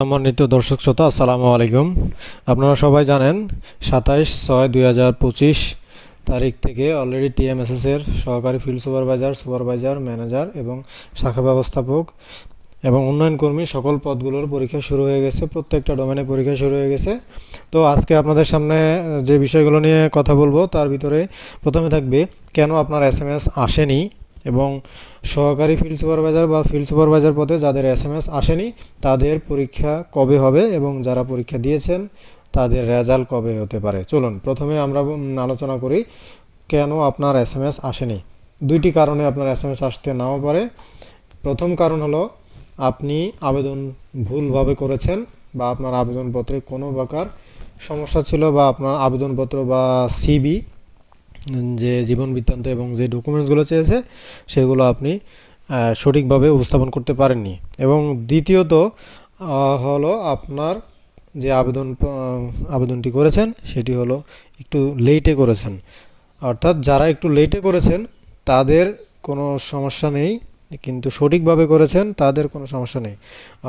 সম্মানিত দর্শক শ্রোতা, আসসালামু আলাইকুম। আপনারা সবাই জানেন, সাতাইশ ছয় দুই হাজার পঁচিশ তারিখ থেকে অলরেডি টিএমএসএস এর সহকারী ফিল্ড সুপারভাইজার সুপারভাইজার ম্যানেজার এবং শাখা ব্যবস্থাপক এবং উন্নয়ন কর্মী সকল পদগুলোর পরীক্ষা শুরু হয়ে গেছে, প্রত্যেকটা ডোমেনে পরীক্ষা শুরু হয়ে গেছে। তো আজকে আপনাদের সামনে যে বিষয়গুলো নিয়ে কথা বলব, তার ভিতরে প্রথমে থাকবে, কেন আপনার এস এম এস আসেনি? এবং সহকারী ফিল্ড সুপারভাইজার বা ফিল্ড সুপারভাইজার পদে যাদের এস এম এস আসেনি, তাদের পরীক্ষা কবে হবে এবং যারা পরীক্ষা দিয়েছেন, তাদের রেজাল্ট কবে হতে পারে? চলুন, প্রথমে আমরা আলোচনা করি কেন আপনার এস এম এস আসেনি। দুইটি কারণে আপনার এস এম এস আসতে নাও পারে। প্রথম কারণ হলো, আপনি আবেদন ভুলভাবে করেছেন বা আপনার আবেদনপত্রে কোনো প্রকার সমস্যা ছিল বা আপনার আবেদনপত্র বা সিবি যে জীবন বৃত্তান্ত এবং যে ডকুমেন্টসগুলো চেয়েছে, সেগুলো আপনি সঠিকভাবে উপস্থাপন করতে পারেননি। এবং দ্বিতীয়ত হলো আপনার যে আবেদন আবেদনটি করেছেন, সেটি হলো একটু লেটে করেছেন। অর্থাৎ যারা একটু লেটে করেছেন, তাদের কোনো সমস্যা নেই, কিন্তু সঠিকভাবে করেছেন, তাদের কোনো সমস্যা নেই।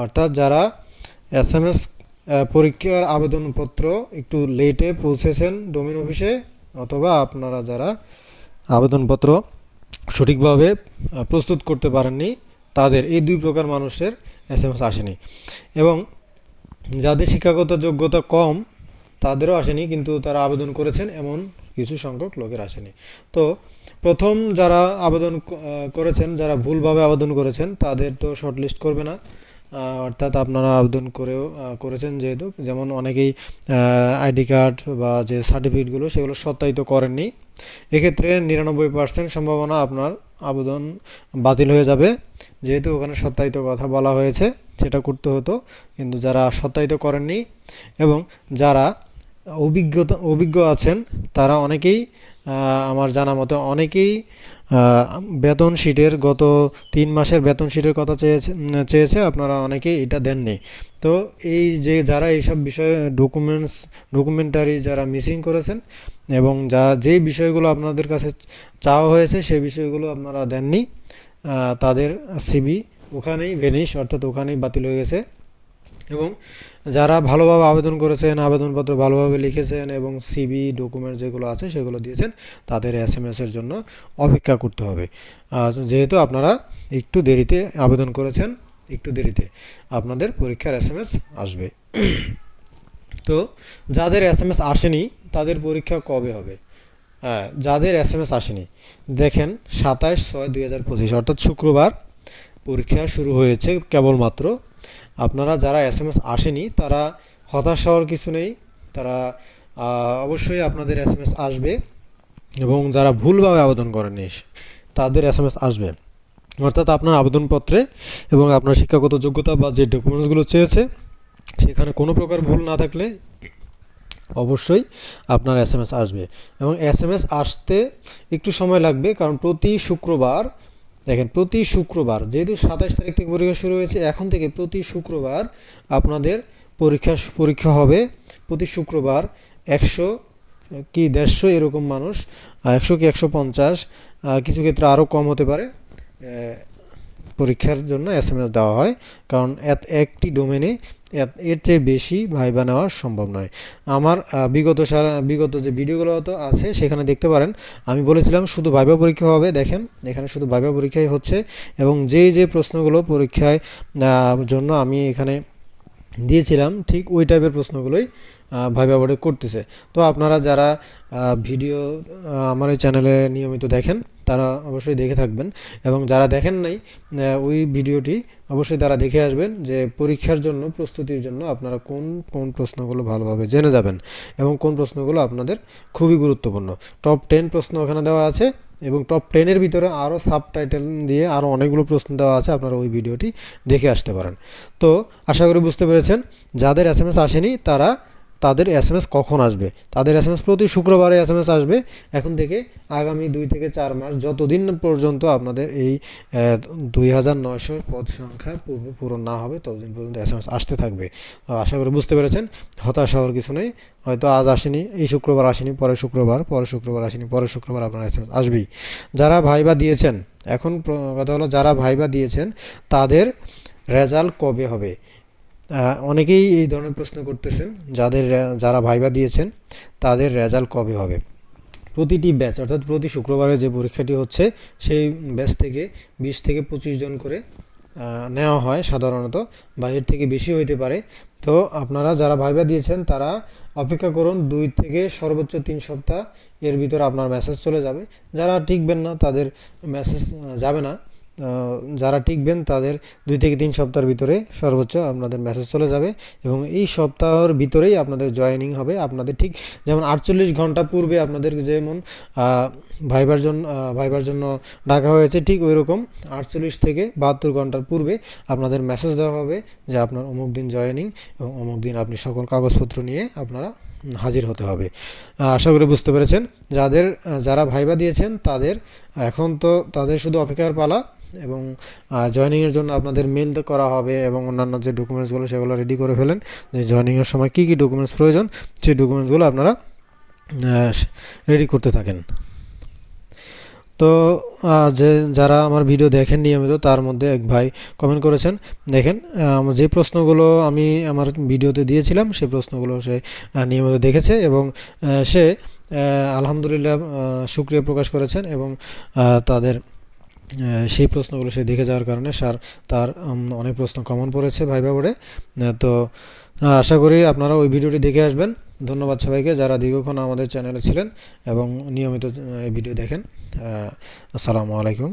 অর্থাৎ যারা এস এম এস পরীক্ষার আবেদনপত্র একটু লেটে পৌঁছেছেন ডোমিন অফিসে অথবা আপনারা যারা আবেদনপত্র সঠিকভাবে প্রস্তুত করতে পারেননি, তাদের এই দুই প্রকার মানুষের এস এম এস আসেনি। এবং যাদের শিক্ষাগত যোগ্যতা কম, তাদেরও আসেনি, কিন্তু তারা আবেদন করেছেন এমন কিছু সংখ্যক লোকের আসেনি। তো প্রথম যারা আবেদন করেছেন, যারা ভুলভাবে আবেদন করেছেন, তাদের তো শর্টলিস্ট করবে না। অর্থাৎ আপনারা আবেদন করেও করেছেন যেহেতু। যেমন অনেকেই আইডি কার্ড বা যে সার্টিফিকেটগুলো, সেগুলো সত্যায়িত করেননি। এক্ষেত্রে নিরানব্বই পার্সেন্ট সম্ভাবনা আপনার আবেদন বাতিল হয়ে যাবে। যেহেতু ওখানে সত্যায়িত কথা বলা হয়েছে, সেটা করতে হতো। কিন্তু যারা সত্যায়িত করেননি এবং যারা অভিজ্ঞতা, অভিজ্ঞ আছেন, তারা অনেকেই আমার জানা মতো অনেকেই বেতন শিটের গত তিন মাসের বেতন শিটের কথা চেয়েছে চেয়েছে, আপনারা অনেকেই এটা দেননি। তো এই যে যারা এইসব বিষয়ে ডকুমেন্টস ডকুমেন্টারি যারা মিসিং করেছেন এবং যা যে বিষয়গুলো আপনাদের কাছে চাওয়া হয়েছে সেই বিষয়গুলো আপনারা দেননি তাদের সিবি ওখানেই ভেনিস অর্থাৎ ওখানেই বাতিল হয়ে গেছে। এবং যারা ভালোভাবে আবেদন করেছেন, আবেদনপত্র ভালোভাবে লিখেছেন এবং সিবি ডকুমেন্ট যেগুলো আছে সেগুলো দিয়েছেন, তাদের এস এম এর জন্য অপেক্ষা করতে হবে। যেহেতু আপনারা একটু দেরিতে আবেদন করেছেন, একটু দেরিতে আপনাদের পরীক্ষার এস এম এস আসবে। তো যাদের এস এম এস আসেনি, তাদের পরীক্ষা কবে হবে? হ্যাঁ যাদের এস এম এস আসেনি, দেখেন সাতাশ ছয় দুই হাজার পঁচিশ, অর্থাৎ শুক্রবার পরীক্ষা শুরু হয়েছে কেবলমাত্র আপনারা যারা এস এম এস আসেনি, তারা হতাশ হওয়ার কিছু নেই। তারা অবশ্যই আপনাদের এস এম এস আসবে এবং যারা ভুলভাবে আবেদন করেননি তাদের এস এম এস আসবে। অর্থাৎ আপনার আবেদনপত্রে এবং আপনার শিক্ষাগত যোগ্যতা বা যে ডকুমেন্টসগুলো চেয়েছে, সেখানে কোনো প্রকার ভুল না থাকলে অবশ্যই আপনার এস এম এস আসবে। এবং এস এম এস আসতে একটু সময় লাগবে, কারণ প্রতি শুক্রবার দেখেন, প্রতি শুক্রবার, যেহেতু সাতাশ তারিখ থেকে পরীক্ষা শুরু হয়েছে, এখন থেকে প্রতি শুক্রবার আপনাদের পরীক্ষা পরীক্ষা হবে। প্রতি শুক্রবার একশো, কি, দেড়শো এরকম মানুষ একশো কি একশো পঞ্চাশ কিছু ক্ষেত্রে আরও কম হতে পারে। পরীক্ষার জন্য এস এম এস দেওয়া হয়, কারণ এত একটি ডোমেনে এর চেয়ে বেশি ভাইবা নেওয়া সম্ভব নয়। আমার বিগত সারা, বিগত যে ভিডিওগুলো তো আছে, সেখানে দেখতে পারেন, আমি বলেছিলাম শুধু ভাইবা পরীক্ষা হবে, দেখেন, এখানে শুধু ভাইবা পরীক্ষাই হচ্ছে, এবং যে যে প্রশ্নগুলো পরীক্ষায় জন্য আমি এখানে দিয়েছিলাম, ঠিক ওই টাইপের প্রশ্নগুলোই ভাইবা বোর্ডে করতেছে। তো আপনারা যারা ভিডিও আমার এই চ্যানেলে নিয়মিত দেখেন, তারা অবশ্যই দেখে থাকবেন। এবং যারা দেখেন নাই ওই ভিডিওটি, অবশ্যই তারা দেখে আসবেন যে পরীক্ষার জন্য, প্রস্তুতির জন্য আপনারা কোন কোন প্রশ্নগুলো ভালোভাবে জেনে যাবেন এবং কোন প্রশ্নগুলো আপনাদের খুবই গুরুত্বপূর্ণ। টপ টেন প্রশ্ন ওখানে দেওয়া আছে। এবং টপ টেনের ভিতরে আরও সাবটাইটেল দিয়ে আরও অনেকগুলো প্রশ্ন দেওয়া আছে, আপনারা ওই ভিডিওটি দেখে আসতে পারেন। তো, আশা করি বুঝতে পেরেছেন, যাদের এস এম এস আসেনি, তারা তাদের এস এম এস কখন আসবে? তাদের এস এম এস প্রতি শুক্রবারে এস এম এস আসবে। এখন থেকে আগামী দুই থেকে চার মাস যতদিন পর্যন্ত আপনাদের এই দুই হাজার নয়শো পদ সংখ্যা পূরণ না হবে, ততদিন পর্যন্ত এস এম এস আসতে থাকবে। আশা করি বুঝতে পেরেছেন। হতাশ হওয়ার কিছু নেই। হয়তো আজ আসেনি, এই শুক্রবার আসেনি, পরের শুক্রবার পরের শুক্রবার আসেনি, পরের শুক্রবার আপনার এস এম এস আসবেই। যারা ভাইবা দিয়েছেন, এখন কথা হলো যারা ভাইবা দিয়েছেন, তাদের রেজাল্ট কবে হবে? অনেকেই এই ধরনের প্রশ্ন করতেছেন, যাদের, যারা ভাইবা দিয়েছেন, তাদের রেজাল্ট কবে হবে? প্রতিটি ব্যাচ, অর্থাৎ প্রতি শুক্রবারে যে পরীক্ষাটি হচ্ছে, সেই ব্যাচ থেকে বিশ থেকে পঁচিশ জন করে নেওয়া হয় সাধারণত, বা এর থেকে বেশি হইতে পারে। তো আপনারা যারা ভাইবা দিয়েছেন, তারা অপেক্ষা করুন দুই থেকে সর্বোচ্চ তিন সপ্তাহ এর ভিতরে আপনার মেসেজ চলে যাবে। যারা টিকবেন না, তাদের মেসেজ যাবে না। যারা টিকবেন তাদের দুই থেকে তিন সপ্তাহের ভিতরে সর্বোচ্চ আপনাদের মেসেজ চলে যাবে এবং এই সপ্তাহের ভিতরেই আপনাদের জয়েনিং হবে। আপনাদের ঠিক যেমন আটচল্লিশ ঘণ্টা পূর্বে আপনাদের যেমন ভাইবার জন্য ভাইবার জন্য ডাকা হয়েছে, ঠিক ওই রকম আটচল্লিশ থেকে বাহাত্তর ঘণ্টার পূর্বে আপনাদের মেসেজ দেওয়া হবে যে আপনার অমুক দিন জয়েনিং এবং অমুক দিন আপনি সকল কাগজপত্র নিয়ে আপনারা হাজির হতে হবে। আশা করি বুঝতে পেরেছেন। যাদের যারা ভাইবা দিয়েছেন তাদের এখন তো তাদের শুধু অপেক্ষার পালা। এবং জয়েনিংয়ের জন্য আপনাদের মেল করা হবে এবং অন্যান্য যে ডকুমেন্টসগুলো সেগুলো রেডি করে ফেলেন যে জয়েনিংয়ের সময় কী কী ডকুমেন্টস প্রয়োজন, সেই ডকুমেন্টসগুলো আপনারা রেডি করতে থাকেন। তো যে যারা আমার ভিডিও দেখেন নিয়মিত তার মধ্যে এক ভাই কমেন্ট করেছেন, দেখেন যে প্রশ্নগুলো আমি আমার ভিডিওতে দিয়েছিলাম সেই প্রশ্নগুলো সে নিয়মিত দেখেছে এবং সে আলহামদুলিল্লাহ সুক্রিয়া প্রকাশ করেছেন এবং তাদের সেই প্রশ্নগুলো সে দেখে যাওয়ার কারণে স্যার তার অনেক প্রশ্ন কমন পড়েছে ভাইবা বোর্ডে। তো আশা করি আপনারা ওই ভিডিওটি দেখে আসবেন। ধন্যবাদ সবাইকে যারা দীর্ঘক্ষণ আমাদের চ্যানেলে ছিলেন এবং নিয়মিত ভিডিও দেখেন। আসসালামু আলাইকুম।